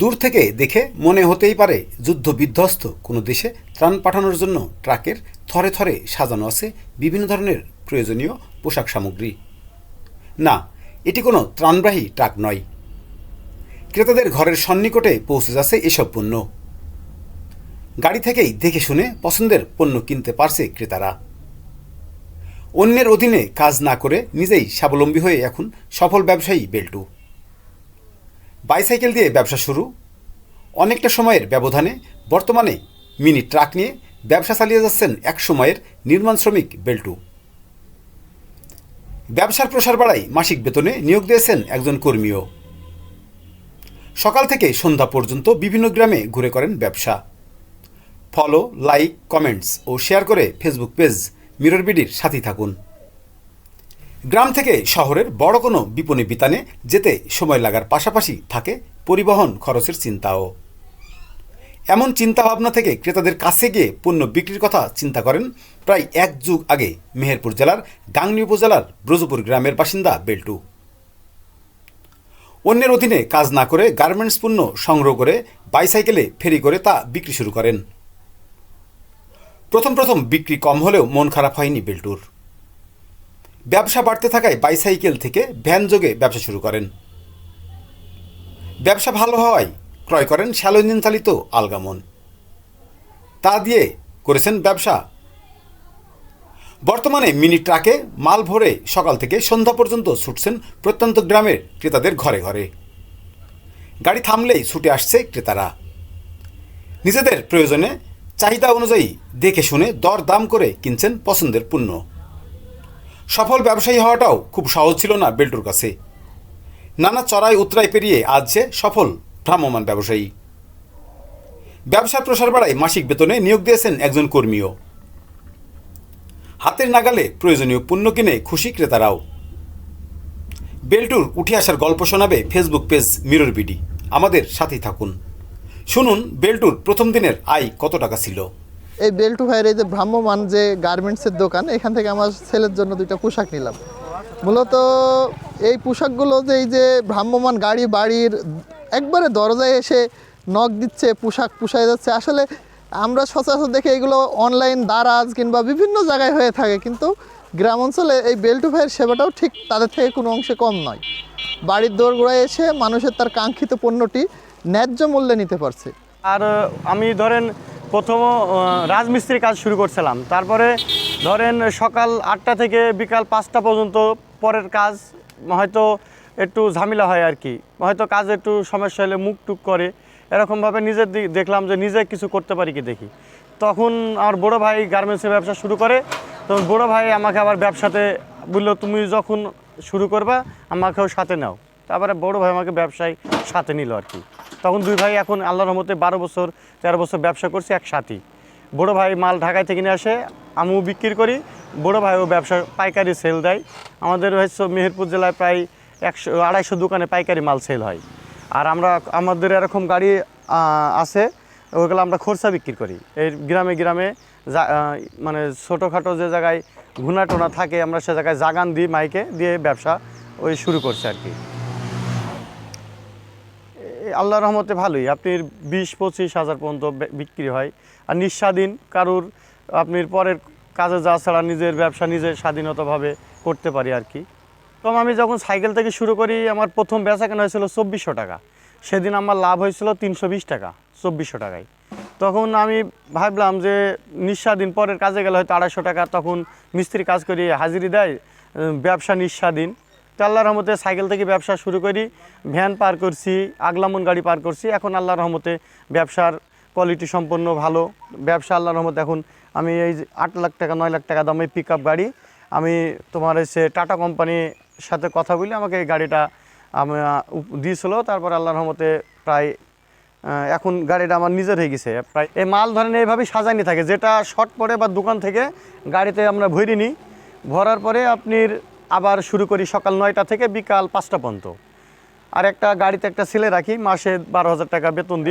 দূর থেকে দেখে মনে হতেই পারে যুদ্ধ বিধ্বস্ত। কোনো দেশে ত্রাণ পাঠানোর জন্য ট্রাকের থরে থরে সাজানো আছে বিভিন্ন ধরনের প্রয়োজনীয় পোশাক সামগ্রী। না, এটি কোনো ত্রাণবাহী ট্রাক নয়। ক্রেতাদের ঘরের সন্নিকটে পৌঁছে যাচ্ছে এসব পণ্য। গাড়ি থেকেই দেখে শুনে পছন্দের পণ্য কিনতে পারছে ক্রেতারা। অন্যের অধীনে কাজ না করে নিজেই স্বাবলম্বী হয়ে এখন সফল ব্যবসায়ী বেল্টু। বাইসাইকেল দিয়ে ব্যবসা শুরু। অনেকটা সময়ের ব্যবধানে বর্তমানে মিনি ট্রাক নিয়ে ব্যবসা চালিয়ে যাচ্ছেন এক সময়ের নির্মাণ শ্রমিক বেল্টু। ব্যবসার প্রসার বাড়াই মাসিক বেতনে নিয়োগ দিয়েছেন একজন কর্মীও। সকাল থেকে সন্ধ্যা পর্যন্ত বিভিন্ন গ্রামে ঘুরে করেন ব্যবসা। ফলো, লাইক, কমেন্টস ও শেয়ার করে ফেসবুক পেজ মিরর বিডির সাথী থাকুন। গ্রাম থেকে শহরের বড় কোনো বিপণী বিতানে যেতে সময় লাগার পাশাপাশি থাকে পরিবহন খরচের চিন্তাও। এমন চিন্তাভাবনা থেকে ক্রেতাদের কাছে গিয়ে পণ্য বিক্রির কথা চিন্তা করেন প্রায় এক যুগ আগে মেহেরপুর জেলার গাংনী উপজেলার ব্রজপুর গ্রামের বাসিন্দা বেল্টু। অন্যের অধীনে কাজ না করে গার্মেন্টস পণ্য সংগ্রহ করে বাইসাইকেলে ফেরি করে তা বিক্রি শুরু করেন। প্রথম প্রথম বিক্রি কম হলেও মন খারাপ হয়নি বেল্টুর। ব্যবসা বাড়তে থাকায় বাইসাইকেল থেকে ভ্যান যোগে ব্যবসা শুরু করেন। ব্যবসা ভালো হওয়ায় ক্রয় করেন শ্যালো ইঞ্জিন চালিত আলগামন। তা দিয়ে করেছেন ব্যবসা। বর্তমানে মিনি ট্রাকে মাল ভরে সকাল থেকে সন্ধ্যা পর্যন্ত ছুটছেন প্রত্যন্ত গ্রামের ক্রেতাদের ঘরে ঘরে। গাড়ি থামলেই ছুটে আসছে ক্রেতারা। নিজেদের প্রয়োজনে চাহিদা অনুযায়ী দেখে শুনে দর দাম করে কিনছেন পছন্দের পণ্য। সফল ব্যবসায়ী হওয়াটাও খুব সহজ ছিল না বেল্টুর কাছে। নানা চড়াই উতরাই পেরিয়ে আজ সে সফল ভ্রাম্যমান ব্যবসায়ী। ব্যবসার প্রসার বাড়ায় মাসিক বেতনে নিয়োগ দিয়েছেন একজন কর্মীও। হাতের নাগালে প্রয়োজনীয় পণ্য কিনে খুশি ক্রেতারাও। বেল্টুর উঠে আসার গল্প শোনাবে ফেসবুক পেজ মিরর বিডি। আমাদের সাথেই থাকুন। শুনুন বেল্টুর প্রথম দিনের আয় কত টাকা ছিল। এই বেল্টু ভাইয়ের এই যে ভ্রাম্যমান যে গার্মেন্টসের দোকান, এখান থেকে আমার ছেলের জন্য দুইটা পোশাক নিলাম। মূলত এই পোশাকগুলো যে এই যে ভ্রাম্যমান গাড়ি বাড়ির একবারে দরজায় এসে নখ দিচ্ছে, পোশাক পুষায় যাচ্ছে। আসলে আমরা সচরাচর দেখে এগুলো অনলাইন দারাজ কিংবা বিভিন্ন জায়গায় হয়ে থাকে, কিন্তু গ্রাম অঞ্চলে এই বেল্টু ভাইয়ের সেবাটাও ঠিক তাদের থেকে কোনো অংশে কম নয়। বাড়ির দোরগোড়ায় এসে মানুষের তার কাঙ্ক্ষিত পণ্যটি ন্যায্য মূল্যে নিতে পারছে। আর, আমি ধরেন প্রথম আহ, রাজমিস্ত্রি কাজ শুরু করছিলাম। তারপরে ধরেন সকাল আটটা থেকে বিকাল পাঁচটা পর্যন্ত পরের কাজ হয়তো একটু ঝামেলা হয় আর কি। হয়তো কাজ একটু সমস্যা হলে মুখ টুক করে। এরকমভাবে নিজের দিক দেখলাম যে নিজে কিছু করতে পারি কি দেখি। তখন আমার বড় ভাই গার্মেন্টসের ব্যবসা শুরু করে। তখন বড় ভাই আমাকে আবার ব্যবসাতে বলল তুমি যখন শুরু করবা আমাকেও সাথে নাও। তারপরে বড় ভাই আমাকে ব্যবসায় সাথে নিল আর কি। তখন দুই ভাই এখন আল্লাহর রহমতে বারো বছর, তেরো বছর ব্যবসা করছি একসাথে। বড় ভাই মাল ঢাকায় থেকে নিয়ে আসে, আমিও বিক্রি করি। বড় ভাইও ব্যবসা, পাইকারি সেল দেয়। আমাদের হচ্ছে মেহেরপুর জেলায় প্রায় একশো, আড়াইশো দোকানে পাইকারি মাল সেল হয়। আর আমরা, আমাদের এরকম গাড়ি আছে ওইগুলো আমরা খরচা বিক্রি করি। এই গ্রামে গ্রামে মানে ছোটোখাটো যে জায়গায় ঘুনা টোনা থাকে, আমরা সে জায়গায় জাগান দিই মাইকে, দিয়ে ব্যবসা ওই শুরু করছে আর কি। আল্লাহ রহমতে ভালোই। আপনি বিশ, পঁচিশ হাজার পর্যন্ত বিক্রি হয়। আর নিঃস্বাধীন কারুর আপনি পরের কাজে যাওয়া ছাড়া নিজের ব্যবসা নিজের স্বাধীনতাভাবে করতে পারি আর কি। তো আমি যখন সাইকেল থেকে শুরু করি, আমার প্রথম বেচা কেনা হয়েছিল চব্বিশশো টাকা। সেদিন আমার লাভ হয়েছিল তিনশো বিশ টাকা, চব্বিশশো টাকায়। তখন আমি ভাবলাম যে নিঃস্বাধীন, পরের কাজে গেলে হয়তো আড়াইশো টাকা, তখন মিস্ত্রি কাজ করি হাজিরি দেয় ব্যবসা নিঃস্বাধীন। তো আল্লাহর রহমতে সাইকেল থেকে ব্যবসা শুরু করি, ভ্যান পার করছি, আগলামন গাড়ি পার করছি। এখন আল্লাহর রহমতে ব্যবসার কোয়ালিটি সম্পন্ন, ভালো। ব্যবসা আল্লাহর রহমতে এখন আমি এই আট লাখ টাকা, নয় লাখ টাকা দামে পিক আপ গাড়ি। আমি তোমার এসে টাটা কোম্পানির সাথে কথা বলি আমাকে এই গাড়িটা দিয়েছিল। তারপর আল্লাহর রহমতে প্রায় এখন গাড়িটা আমার নিজের হয়ে গেছে। প্রায় এই মাল ধরেন এইভাবেই সাজাইনি থাকে। যেটা শর্ট পরে বা দোকান থেকে গাড়িতে আমরা ভরি নিই। ভরার পরে আপনি আবার শুরু করি সকাল নয়টা থেকে বিকাল পাঁচটা পর্যন্ত। আর একটা গাড়িতে একটা ছেলে রাখি, মাসে বারো হাজার টাকা বেতন দিই।